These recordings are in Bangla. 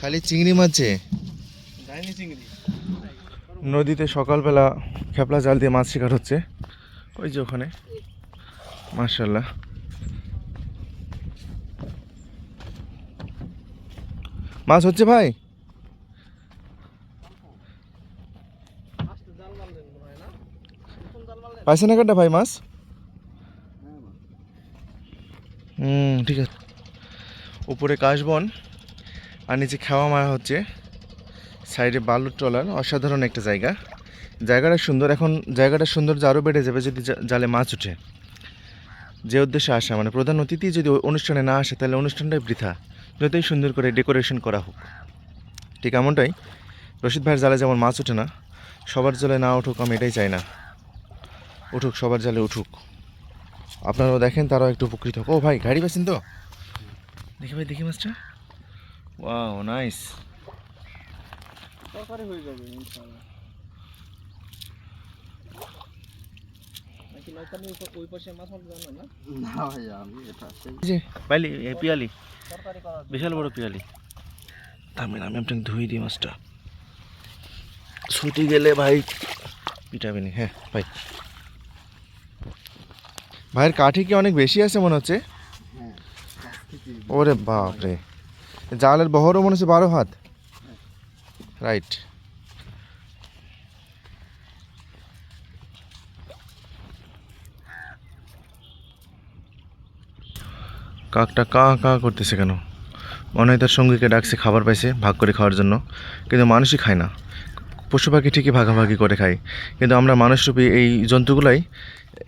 খালি চিংড়ি মাছে? চিংড়ি। নদীতে সকালবেলা খেপলা জাল দিয়ে মাছ শিকার হচ্ছে। ওই যে ওখানে। মার্শাল্লাহ মাছ হচ্ছে ভাই? আস্তে জাল মারলেন না নতুন জাল মারলেন পাইছে না কাটা ভাই মাছ? হুম ঠিক আছে। উপরে কাশবন। আর নিচে খাওয়া মারা হচ্ছে সাইডে বালুর ট্রলার অসাধারণ একটা জায়গা। জায়গাটা সুন্দর, এখন জায়গাটা সৌন্দর্য আরও বেড়ে যাবে যদি জালে মাছ ওঠে যে উদ্দেশ্যে আসা মানে প্রধান অতিথি যদি অনুষ্ঠানে না আসে, তাহলে অনুষ্ঠানটাই বৃথা। যতই সুন্দর করে ডেকোরেশন করা হোক। ঠিক এমনটাই, রশিদ ভাইয়ের জালে যেমন মাছ ওঠে না, সবার জালে না উঠুক, আমি এটাই চাই না। উঠুক, সবার জালে উঠুক। আপনারাও দেখেন, তারাও একটু উপকৃত হোক। ও ভাই, গাড়ি পাচ্ছেন তো? দেখি ভাই, দেখি মাছটা। ওয়াও নাইস তরকারি হয়ে যাবে ইনশাআল্লাহ। নাকি নৌকা নিয়ে ওই পাশে মাছ মারতে না? না ভাই আমি এটা সেই পাইলি এ পিয়ালি। বিশাল বড় পিয়ালি। থামেন আমি আপনাকে ধুই দিই মাছটা। ছুটি গেলে ভাই পিটাবে নি হ্যাঁ ভাই ভাইয়ের কাঠি কি অনেক বেশি আছে মনে হচ্ছে? হ্যাঁ ওরে বাপ রে জালের বহরও মনে হচ্ছে বারো হাত। রাইট কাকটা কা কা করতেছে কেন? মনে হয় তার সঙ্গীকে ডাকছে, খাবার পাইছে, ভাগ করে খাওয়ার জন্য। কিন্তু মানুষই খায় না। পশু পাখি ঠিকই ভাগাভাগি করে খায়। কিন্তু আমরা মানুষরূপী এই জন্তুগুলাই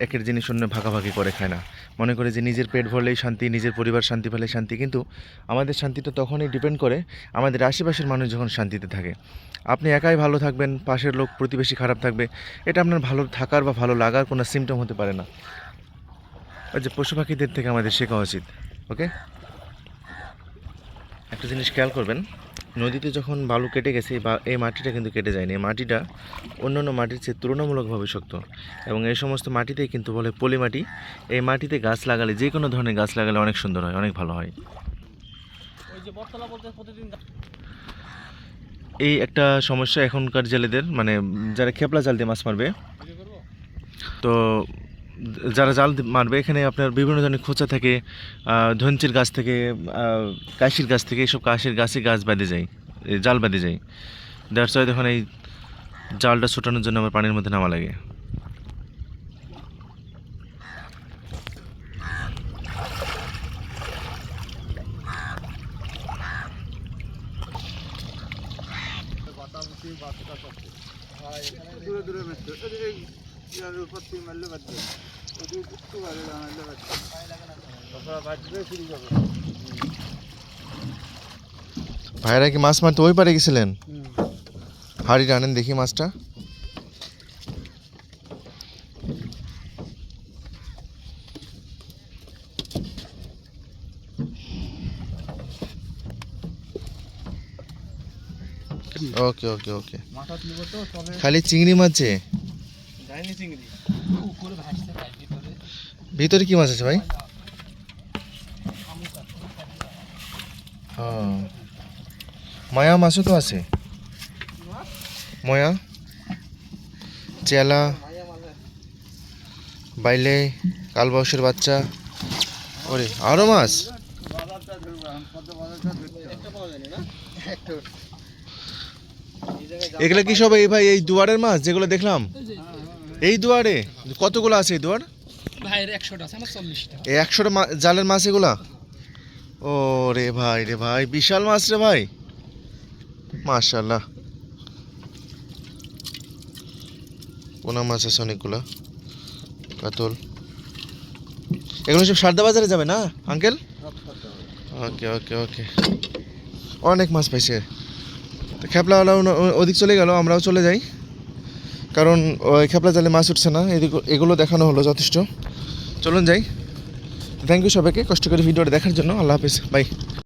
একের জিনিস অন্য ভাগাভাগি করে খায় না। মনে করে যে নিজের পেট ভরলেই শান্তি, নিজের পরিবার শান্তি পেলে শান্তি। কিন্তু আমাদের শান্তিটা তখনই ডিপেন্ড করে আমাদের আশেপাশের মানুষ যখন শান্তিতে থাকে। আপনি একাই ভালো থাকবেন, পাশের লোক, প্রতিবেশী খারাপ থাকবে, এটা আপনার ভালো থাকার বা ভালো লাগার কোনো সিমটম হতে পারে না। ওই যে পশু পাখিদের থেকে আমাদের শেখা উচিত ওকে একটা জিনিস খেয়াল করবেন নদীতে যখন বালু কেটে গেছে বা এই মাটিটা কিন্তু কেটে যায়নি এই মাটিটা অন্যান্য মাটির চেয়ে তুলনামূলকভাবে শক্ত। এবং এই সমস্ত মাটিতেই কিন্তু বলে পলি মাটি এই মাটিতে গাছ লাগালে যে কোনো ধরনের গাছ লাগালে অনেক সুন্দর হয় অনেক ভালো হয়। এই একটা সমস্যা এখনকার জেলেদের মানে যারা খেপলা জাল দিয়ে মাছ মারবে। তো যারা জাল মারবে, এখানে আপনার বিভিন্ন ধরনের খোঁচা থাকে ধনচির গাছ থেকে কাশির গাছ থেকে এইসব কাশির গাছে গাছ বেঁধে যায় জাল বেঁধে যায়। দ্যাটস ওয়াই তখন এই জালটা ছোটানোর জন্য আমার পানির মধ্যে নামা লাগে। দূরে দূরে। উপর মারলে একটু মারলে বাঁচবে ভাইরা কি মাছ মারতে ওই পারে গেছিলেন হাড়ি টানেন দেখি মাছটা ওকে ওকে ওকে খালি চিংড়ি মাছে ভিতরে কি মাছ আছে ভাই? হ্যাঁ। মায়া মাছও তো আছে। ময়া, চেলা, বাইলে কালবাউসের বাচ্চা। ওরে আরও মাছ? এগুলো কি সব এই ভাই, এই দুয়ারের মাছ যেগুলো দেখলাম? এই দুয়ারে? কতগুলো আছে এই দুয়ার? ভাইয়ের একশোটা আছে আমার চল্লিশটা। এই একশোটা জালের মাছ এগুলা? ও রে ভাই রে ভাই বিশাল মাছ রে ভাই। মাশাল্লাহ পোনা মাছ আছে অনেকগুলো। কাতল। এগুলো সব সারদা বাজারে যাবে না আঙ্কেল? ওকে ওকে ওকে। অনেক মাছ পাইছে। তো খেপলাওয়ালা ওদিক চলে গেল আমরাও চলে যাই। কারণ খেপলা জালে মাছ উঠছে না এগুলো দেখানো হলো যথেষ্ট। চলুন যাই। থ্যাংক ইউ সবাইকে, কষ্ট করে ভিডিওটা দেখার জন্য। আল্লাহ হাফিজ বাই